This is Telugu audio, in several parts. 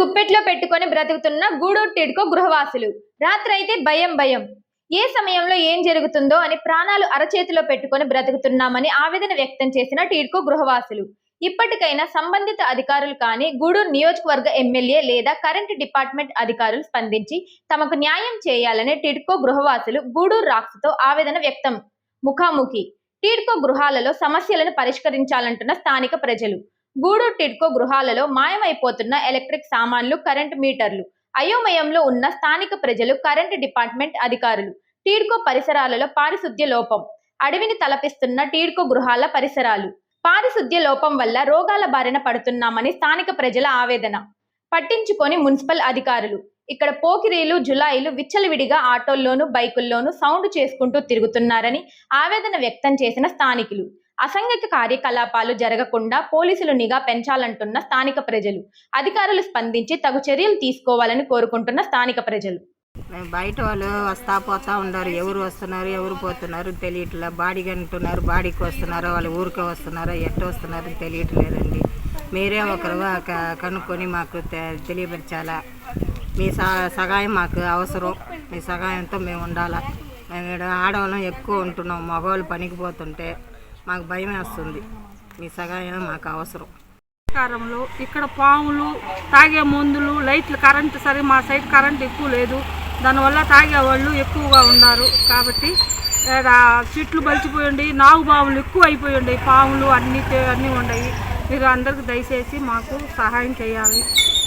గుప్పెట్లో పెట్టుకొని బ్రతుకుతున్న గూడూరు టిడ్కో గృహవాసులు. రాత్రైతే భయం భయం. ఏ సమయంలో ఏం జరుగుతుందో అని ప్రాణాలు అరచేతిలో పెట్టుకొని బ్రతుకుతున్నామని ఆవేదన వ్యక్తం చేసిన టీడ్కో గృహవాసులు. ఇప్పటికైనా సంబంధిత అధికారులు కానీ గూడూరు నియోజకవర్గ ఎమ్మెల్యే లేదా కరెంటు డిపార్ట్మెంట్ అధికారులు స్పందించి తమకు న్యాయం చేయాలని టిడ్కో గృహవాసులు గూడూరు రాక్స్తో ఆవేదన వ్యక్తం. ముఖాముఖి. టీడ్కో గృహాలలో సమస్యలను పరిష్కరించాలంటున్న స్థానిక ప్రజలు. గూడూరు టిడ్కో గృహాలలో మాయమైపోతున్న ఎలక్ట్రిక్ సామాన్లు కరెంటు మీటర్లు. అయోమయంలో ఉన్న స్థానిక ప్రజలు కరెంటు డిపార్ట్మెంట్ అధికారులు. టీడ్కో పరిసరాలలో పారిశుద్ధ్య లోపం. అడవిని తలపిస్తున్న టీడ్కో గృహాల పరిసరాలు. పారిశుద్ధ్య లోపం వల్ల రోగాల బారిన పడుతున్నామని స్థానిక ప్రజల ఆవేదన. పట్టించుకొని మున్సిపల్ అధికారులు. ఇక్కడ పోకిరీలు జులాయిలు విచ్చలవిడిగా ఆటోల్లోనూ బైకుల్లోనూ సౌండ్ చేసుకుంటూ తిరుగుతున్నారని ఆవేదన వ్యక్తం చేసిన స్థానికులు. అసంఘిక కార్యకలాపాలు జరగకుండా పోలీసులు నిఘా పెంచాలంటున్న స్థానిక ప్రజలు. అధికారులు స్పందించి తగు చర్యలు తీసుకోవాలని కోరుకుంటున్న స్థానిక ప్రజలు. మేము బయట వాళ్ళు వస్తా పోతా ఉన్నారు. ఎవరు వస్తున్నారు ఎవరు పోతున్నారు తెలియట్లే. బాడీకి అంటున్నారు బాడీకి వస్తున్నారో వాళ్ళు ఊరికే వస్తున్నారో ఎట్ట వస్తున్నారో తెలియట్లేదండి. మీరే ఒకరు కనుక్కొని మాకు తె- తెలియపరచాలా. మీ సహాయం మాకు అవసరం. మీ సహాయంతో మేము ఉండాలా. మేము ఈడ ఆడవాళ్ళం ఎక్కువ ఉంటున్నాం. మగవాళ్ళు పనికి పోతుంటే మాకు భయం వేస్తుంది. మీ సహాయం మాకు అవసరం. కారంలో ఇక్కడ పాములు తాగే మందులు లైట్లు కరెంటు సరే మా సైడ్ కరెంట్ ఎక్కువ లేదు. దానివల్ల తాగేవాళ్ళు ఎక్కువగా ఉన్నారు. కాబట్టి చెట్లు బలిచిపోయిండి నాగు పాములు ఎక్కువ అయిపోయి పాములు అన్నీ అన్నీ ఉన్నాయి. మీరు అందరికి దయచేసి మాకు సహాయం చేయాలి.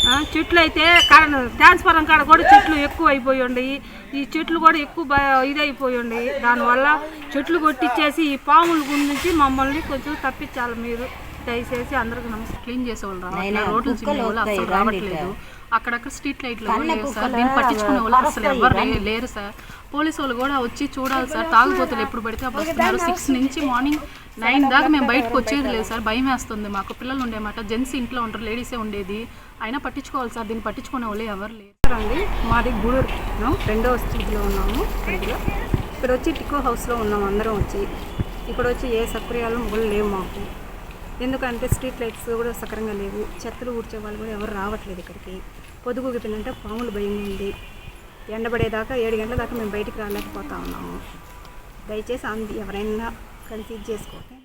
ఆ, చెట్లు అయితే కరెంట్ ట్రాన్స్ఫారం కాడ కూడా చెట్లు ఎక్కువ అయిపోయి ఉన్నాయి ఈ చెట్లు కూడా ఎక్కువ ఇదైపోయి ఉన్నాయి దానివల్ల చెట్లు కొట్టించేసి ఈ పాముల గురించి మమ్మల్ని కొంచెం తప్పించాలి మీరు. దయచేసి అందరికి నమస్కారం. క్లీన్ చేసేవాళ్ళు రావట్లేదు రోడ్లు అసలు రావట్లేదు. అక్కడక్కడ స్ట్రీట్ లైట్లు సార్. దీన్ని పట్టించుకునే వాళ్ళు అసలు ఎవరు లేరు సార్. పోలీసు వాళ్ళు కూడా వచ్చి చూడాలి సార్ తాగుబోతులు ఎప్పుడు పడితే అప్పుడు వస్తున్నారు. సిక్స్ నుంచి మార్నింగ్ నైన్ దాకా మేము బయటకు వచ్చేది లేదు సార్. భయం వేస్తుంది మాకు. పిల్లలు ఉండేమాట. జెంట్స్ ఇంట్లో ఉంటారు లేడీసే ఉండేది. అయినా పట్టించుకోవాలి సార్. దీన్ని పట్టించుకునే వాళ్ళు ఎవరు లేరు. అండి మాది గూడూరు రెండవ స్ట్రీట్లో ఉన్నాము ఇక్కడ వచ్చి టికో హౌస్లో ఉన్నాము అందరం వచ్చి. ఇక్కడ వచ్చి ఏ సౌకర్యాలు మొగలు లేవు మాకు. ఎందుకంటే స్ట్రీట్ లైట్స్ కూడా సక్రంగా లేవు. చెత్తలు ఊడ్చే వాళ్ళు కూడా ఎవరు రావట్లేదు ఇక్కడికి. పొదుగు గిట్టిందంటే పాములు భయం ఉంది. ఎండబడేదాకా ఏడు గంటల దాకా మేము బయటికి రాలేకపోతా ఉన్నాము. దయచేసి అంది ఎవరైనా కలిసి ఇది చేసుకోండి